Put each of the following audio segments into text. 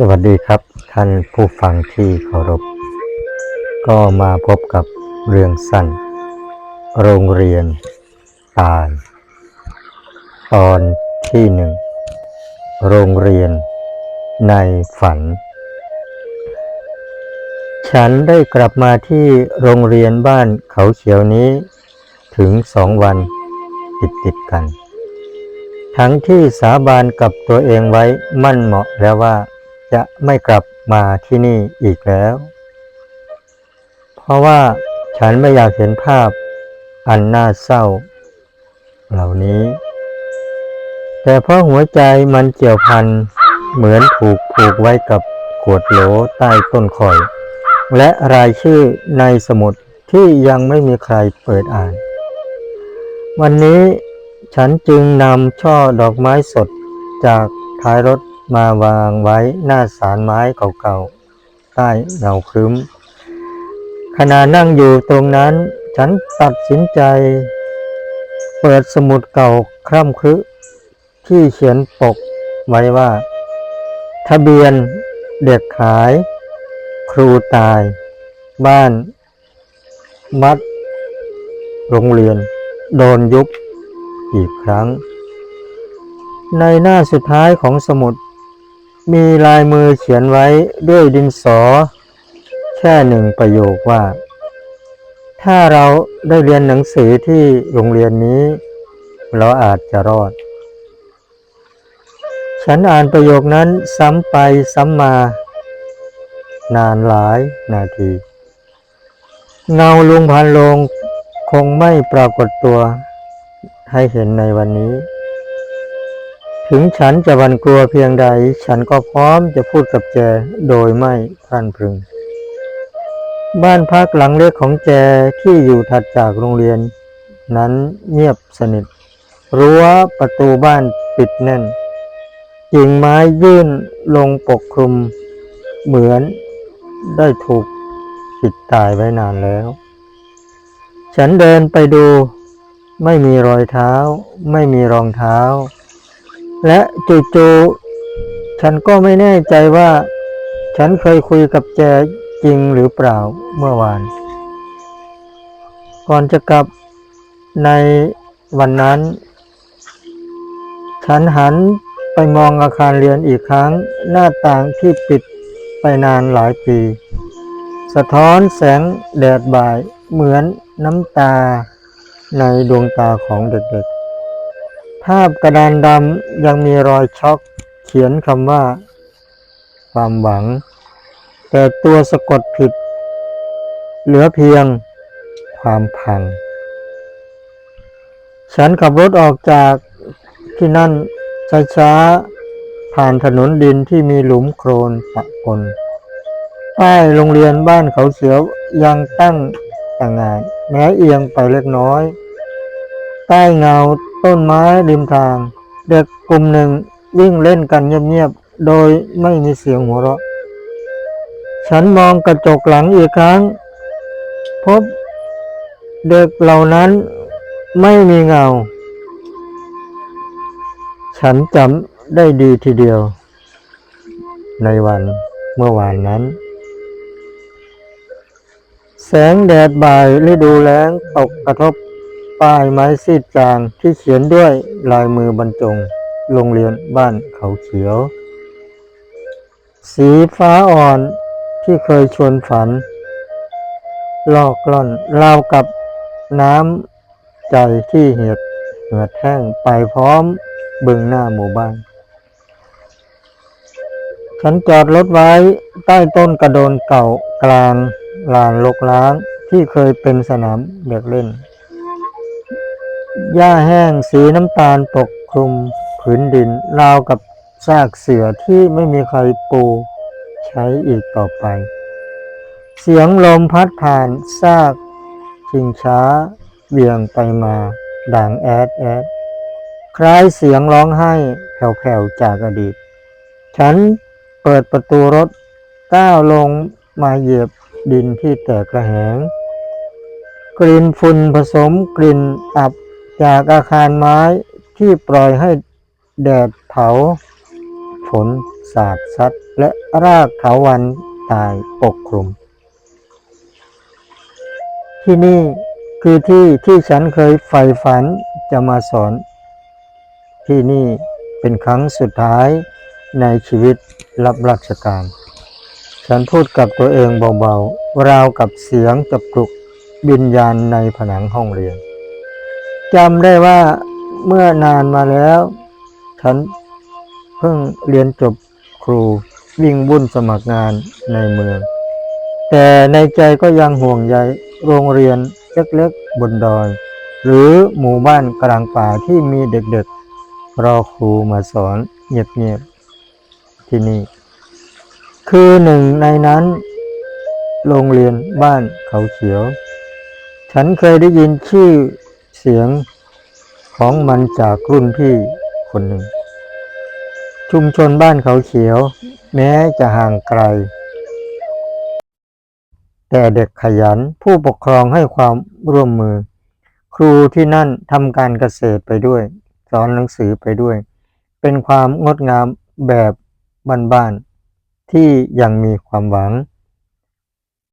สวัสดีครับท่านผู้ฟังที่เคารพ ก็มาพบกับเรื่องสั้น โรงเรียนตายตอนที่หนึ่ง โรงเรียนในฝัน ฉันได้กลับมาที่โรงเรียนบ้านเขาเขียวนี้ถึงสองวันติดติดกัน ทั้งที่สาบานกับตัวเองไว้มั่นเหมาะแล้วว่า จะไม่กลับมาที่นี่อีกแล้ว เพราะว่าฉันไม่อยากเห็นภาพอันน่าเศร้า เหล่านี้ แต่เพราะหัวใจมันเกี่ยวพันเหมือนถูกผูกไว้กับขวดโหลใต้ต้นข่อย และรายชื่อในสมุดที่ยังไม่มีใครเปิดอ่าน วันนี้ฉันจึงนำช่อดอกไม้สดจากท้ายรถ มาวางไว้หน้าสารไม้เก่าๆ ใต้เงาครึ้ม ขณะนั่งอยู่ตรงนั้น ฉันตัดสินใจ เปิดสมุดเก่าคร่ำครึที่เขียนปกไว้ว่า ทะเบียนเด็กหาย ครูตาย บ้านมัดโรงเรียน โดนยุบอีกครั้ง ในหน้าสุดท้ายของสมุด มีลายมือเขียนไว้ด้วยดินสอ แค่หนึ่งประโยคว่า ถ้าเราได้เรียนหนังสือที่โรงเรียนนี้ เราอาจจะรอด ฉันอ่านประโยคนั้นซ้ำไปซ้ำมา นานหลายนาที เงาลุงพันโลงคงไม่ปรากฏตัวให้เห็นในวันนี้ ถึงฉันจะหวันกลัวเพียงใด ฉันก็พร้อมจะพูดกับแจโดยไม่พลันพรึง บ้านพักหลังเล็กของแจที่อยู่ถัดจากโรงเรียน นั้นเงียบสนิท รั้วประตูบ้านปิดแน่นกิ่งไม้ยื่นลงปกคลุม เหมือนได้ถูกปิดตายไว้นานแล้ว ฉันเดินไปดู ไม่มีรอยเท้า ไม่มีรองเท้า และจู่ๆฉันก็ไม่แน่ใจว่า ฉันเคยคุยกับแจจริงหรือเปล่าเมื่อวาน ก่อนจะกลับในวันนั้น ฉันหันไปมองอาคารเรียนอีกครั้งหน้าต่างที่ปิดไปนานหลายปี สะท้อนแสงแดดบ่ายเหมือนน้ำตาในดวงตาของเด็กๆ ภาพกระดานดำยังมีรอยช็อกเขียนคำว่า ความหวัง แต่ตัวสะกดผิด เหลือเพียงความพัง ฉันขับรถออกจากที่นั่นช้าๆผ่านถนนดินที่มีหลุมโคลนปะปนป้ายโรงเรียนบ้านเขาเสียวยังตั้งต่างงานแม้เอียงไปเล็กน้อย ใต้เงา ต้นไม้ริมทาง เด็กกลุ่มหนึ่งวิ่งเล่นกันเงียบๆ โดยไม่มีเสียงหัวเราะ ฉันมองกระจกหลังอีกครั้ง พบเด็กเหล่านั้นไม่มีเงา ฉันจำได้ดีทีเดียว ในวันเมื่อวานนั้น แสงแดดบ่ายฤดูแล้งตกกระทบ ป้ายไม้ซีดจางที่เขียนด้วยลายมือบรรจง โรงเรียนบ้านเขาเขียว สีฟ้าอ่อนที่เคยชวนฝัน ลอกล่อนราวกับน้ำใจที่เหียดเหือดแห้งไปพร้อมบึงหน้าหมู่บ้าน ฉันจอดรถไว้ใต้ต้นกระโดนเก่ากลางลานลกล้างที่เคยเป็นสนามเด็กเล่น หญ้าแห้งสีน้ำตาลปกคลุมผืนดิน ราวกับซากเสือที่ไม่มีใครปูใช้อีกต่อไป เสียงลมพัดผ่านซากชิงช้าเบี่ยงไปมาดังแอดแอดคล้ายเสียงร้องไห้แผ่วๆจากอดีต ฉันเปิดประตูรถก้าวลงมาเหยียบดินที่แตกระแหง กลิ่นฝุ่นผสมกลิ่นอับ จากอาคารไม้ที่ปล่อยให้แดดเผาผลสาดซัดและรากเถาวันตายปกคลุม ที่นี่คือที่ที่ฉันเคยใฝ่ฝันจะมาสอน ที่นี่เป็นครั้งสุดท้ายในชีวิตรับราชการ ฉันพูดกับตัวเองเบาๆ ราวกับเสียงจับกรุกวิญญาณในผนังห้องเรียน จำได้ว่าเมื่อนานมาแล้ว ฉันเพิ่งเรียนจบครูวิ่งวุ่นสมัครงานในเมือง แต่ในใจก็ยังห่วงใยโรงเรียนเล็กๆบนดอย หรือหมู่บ้านกลางป่าที่มีเด็กๆ รอครูมาสอนเงียบๆที่นี่ คือหนึ่งในนั้น โรงเรียนบ้านเขาเขียว ฉันเคยได้ยินชื่อ เสียงของมันจากรุ่นพี่คนหนึ่ง ชุมชนบ้านเขาเขียว แม้จะห่างไกล แต่เด็กขยันผู้ปกครองให้ความร่วมมือ ครูที่นั่นทำการเกษตรไปด้วย สอนหนังสือไปด้วย เป็นความงดงามแบบบ้านๆที่ยังมีความหวัง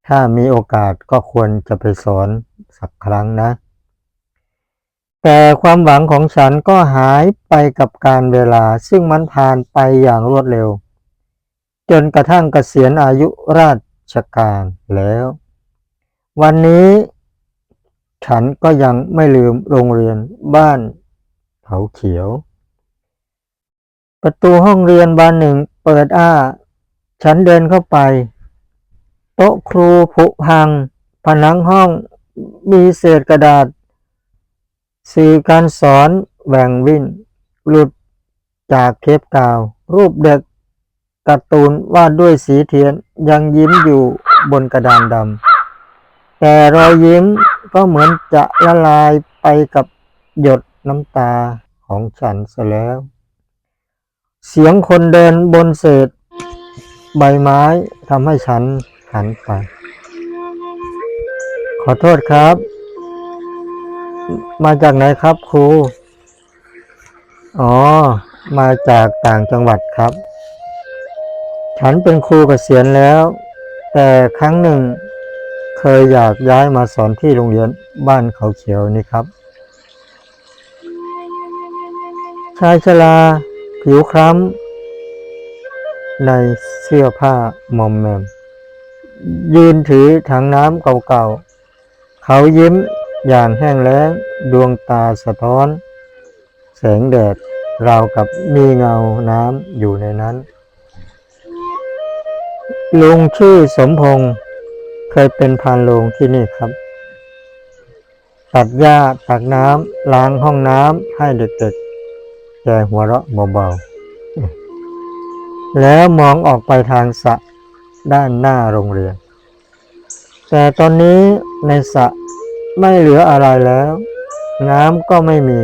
ถ้ามีโอกาสก็ควรจะไปสอนสักครั้งนะ แต่ความหวังของฉันก็หายไปกับการเวลาซึ่งมันผ่านไปอย่างรวดเร็ว จนกระทั่งเกษียณอายุราชการแล้ว วันนี้ฉันก็ยังไม่ลืมโรงเรียนบ้านเขาเขียว ประตูห้องเรียนบานหนึ่งเปิดอ้า ฉันเดินเข้าไป โต๊ะครูผุพัง ผนังห้องมีเศษกระดาษ สื่อการสอนแหว่งวิ่นหลุดจากเทปกาว รูปเด็กการ์ตูนวาดด้วยสีเทียนยังยิ้มอยู่บนกระดานดำแต่รอยยิ้มก็เหมือนจะละลายไปกับหยดน้ำตาของฉันซะแล้ว เสียงคนเดินบนเศษ ใบไม้ทำให้ฉันหันไป ขอโทษครับ มาจากไหนครับครู อ๋อ มาจากต่างจังหวัดครับ ฉันเป็นครูเกษียณแล้ว แต่ครั้งหนึ่งเคยอยากย้ายมาสอนที่โรงเรียนบ้านเขาเขียวนี่ครับ ชายชราผิวคล้ำในเสื้อผ้ามอมแมม ยืนถือถังน้ำเก่าๆ เขายิ้ม ย่างแห้งแล้ง ดวงตาสะท้อน แสงแดดราวกับมีเงาน้ำอยู่ในนั้น ลุงชื่อสมพงษ์เคยเป็นพานโรงที่นี่ครับ ตัดหญ้าตักน้ำล้างห้องน้ำให้เด็กๆแกหัวเราะเบาๆ แล้วมองออกไปทางสระด้านหน้าโรงเรียน แต่ตอนนี้ในสระ ไม่เหลืออะไรแล้ว น้ำก็ไม่มี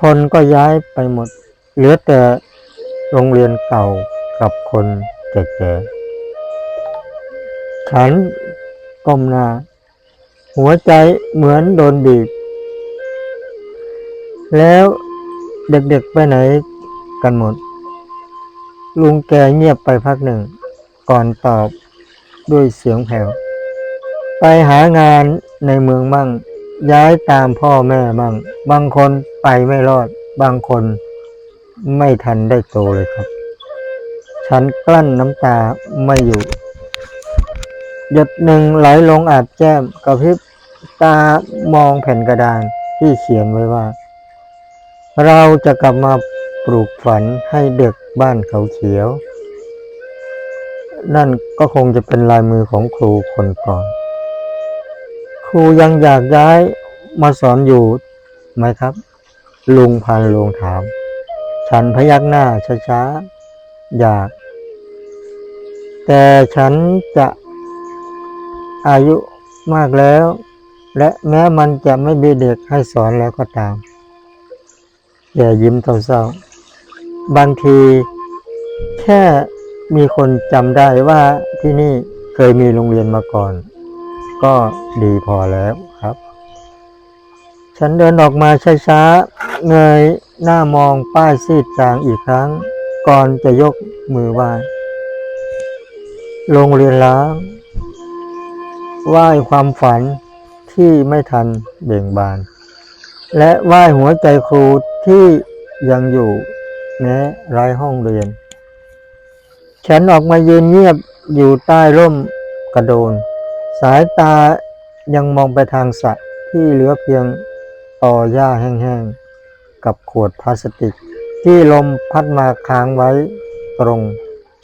คนก็ย้ายไปหมด เหลือแต่โรงเรียนเก่ากับคนแก่ๆฉันก้มหน้า หัวใจเหมือนโดนบีบ แล้วเด็กๆไปไหนกันหมด ลุงแกเงียบไปพักหนึ่ง ก่อนตอบด้วยเสียงแผ่ว ไปหางานในเมืองมั่ง ย้ายตามพ่อแม่มั่ง บางคนไปไม่รอด บางคนไม่ทันได้โตเลยครับ ฉันกลั้นน้ำตาไม่อยู่ หยดหนึ่งไหลลงอาบแก้มกระพริบตามองแผ่นกระดานที่เขียนไว้ว่า เราจะกลับมาปลูกฝันให้เด็กบ้านเขาเขียว นั่นก็คงจะเป็นลายมือของครูคนก่อน ครูยังอยากย้ายมาสอนอยู่ไหมครับ ลุงพานโรงถาม ฉันพยักหน้าช้าๆ อยาก แต่ฉันจะอายุมากแล้ว และแม้มันจะไม่มีเด็กให้สอนแล้วก็ตามแกยิ้มเศร้าๆบางที แค่มีคนจำได้ว่าที่นี่เคยมีโรงเรียนมาก่อน ก็ดีพอแล้วครับ ฉันเดินออกมาช้าๆ เงยหน้ามองป้ายซีดจางอีกครั้ง ก่อนจะยกมือไหว้โรงเรียนล้างไหว้ความฝันที่ไม่ทันเบ่งบาน และไหว้หัวใจครูที่ยังอยู่แม้ไร้ห้องเรียน ฉันออกมายืนเงียบอยู่ใต้ร่มกระโดน สายตายังมองไปทางสระที่เหลือเพียงตอหญ้าแห้งๆ กับขวดพลาสติก ที่ลมพัดมาค้างไว้ตรง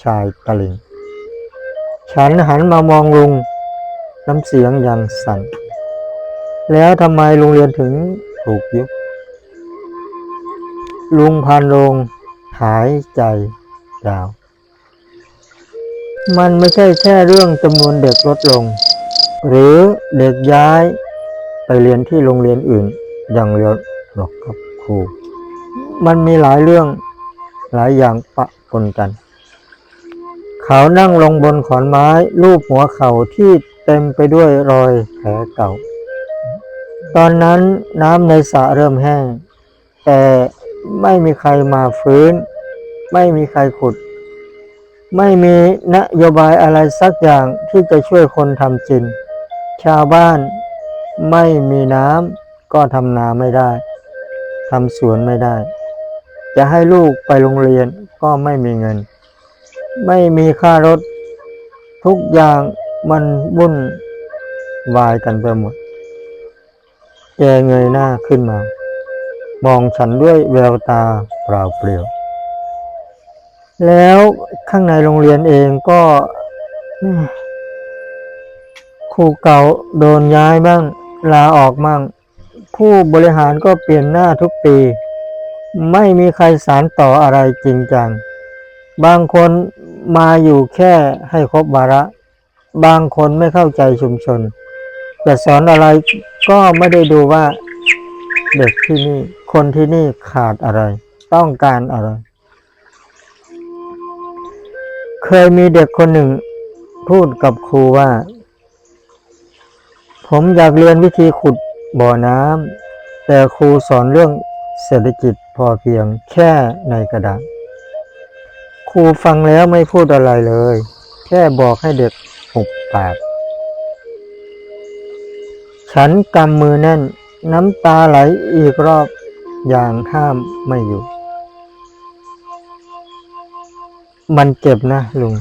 ชายตลิ่งฉันหันมามองลุง น้ำเสียงยังสั่น แล้วทำไมโรงเรียนถึงถูกยุบลุงพันโรงหายใจยาว มันไม่ใช่แค่เรื่องจำนวนเด็กลดลง หรือเด็กย้ายไปเรียนที่โรงเรียนอื่น อย่างเดียวหรอกครับครู มันมีหลายเรื่องหลายอย่างปะปนกัน เขานั่งลงบนขอนไม้ รูปหัวเข่าที่เต็มไปด้วยรอยแผลเก่า ตอนนั้นน้ำในสระเริ่มแห้ง แต่ไม่มีใครมาฟื้น ไม่มีใครขุด ไม่มีนโยบายอะไรสักอย่างที่จะช่วยคนทำจิน ชาวบ้านไม่มีน้ำก็ทำนาไม่ได้ทำสวนไม่ได้ จะให้ลูกไปโรงเรียนก็ไม่มีเงิน ไม่มีค่ารถ ทุกอย่างมันวุ่นวายกันไปหมด แกเงยหน้าขึ้นมา มองฉันด้วยแววตาเปล่าเปลี่ยว แล้วข้างในโรงเรียนเองก็ ครูเก่าโดนย้ายบ้าง ลาออกบ้าง ผู้บริหารก็เปลี่ยนหน้าทุกปี ไม่มีใครสารต่ออะไรจริงจัง บางคนมาอยู่แค่ให้ครบวาระ บางคนไม่เข้าใจชุมชน จะสอนอะไรก็ไม่ได้ดูว่า เด็กที่นี่ คนที่นี่ขาดอะไร ต้องการอะไร เคยมีเด็กคนหนึ่งพูดกับครูว่า ผมอยากเรียนวิธีขุดบ่อน้ำแต่ครูสอนเรื่องเศรษฐกิจพอเพียงแค่ในกระดาษครูฟังแล้วไม่พูดอะไรเลย แค่บอกให้เด็กหุบปาก ฉันกำมือแน่นน้ำตาไหลอีกรอบอย่างห้ามไม่อยู่ มันเจ็บนะลุง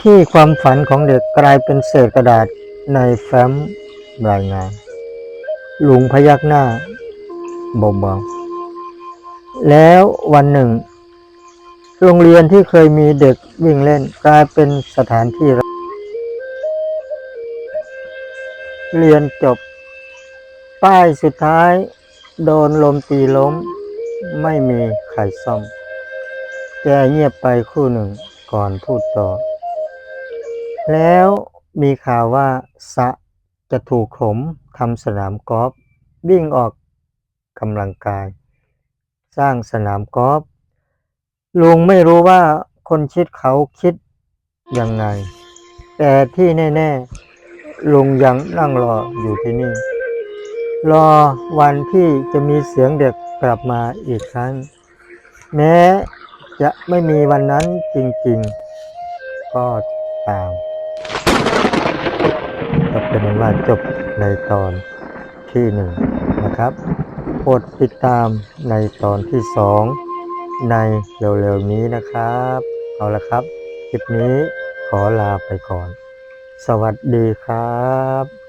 ที่ความฝันของเด็กกลายเป็นเศษกระดาษ ในแฟ้มรายงานลุงพยักหน้าเบาๆแล้ววันหนึ่ง โรงเรียนที่เคยมีเด็กวิ่งเล่นกลายเป็นสถานที่ เรียนจบ ป้ายสุดท้าย โดนลมตีล้ม ไม่มีใครซ่อม แกเงียบไปครู่หนึ่งก่อนพูดต่อ แล้ว มีข่าวว่าสะจะถูกขมทำสนามกอล์ฟวิ่งออกกำลังกาย สร้างสนามกอล์ฟลุงไม่รู้ว่าคนคิดเขาคิดยังไง แต่ที่แน่ ๆ ลุงยังนั่งรออยู่ที่นี่ รอวันที่จะมีเสียงเด็กกลับมาอีกครั้ง แม้จะไม่มีวันนั้นจริง ๆ ก็ตาม ก็เป็นว่าจบในตอนที่หนึ่งนะครับโปรดติดตามในตอนที่สองในเร็วๆนี้นะครับ เอาละครับ คลิปนี้ขอลาไปก่อน สวัสดีครับ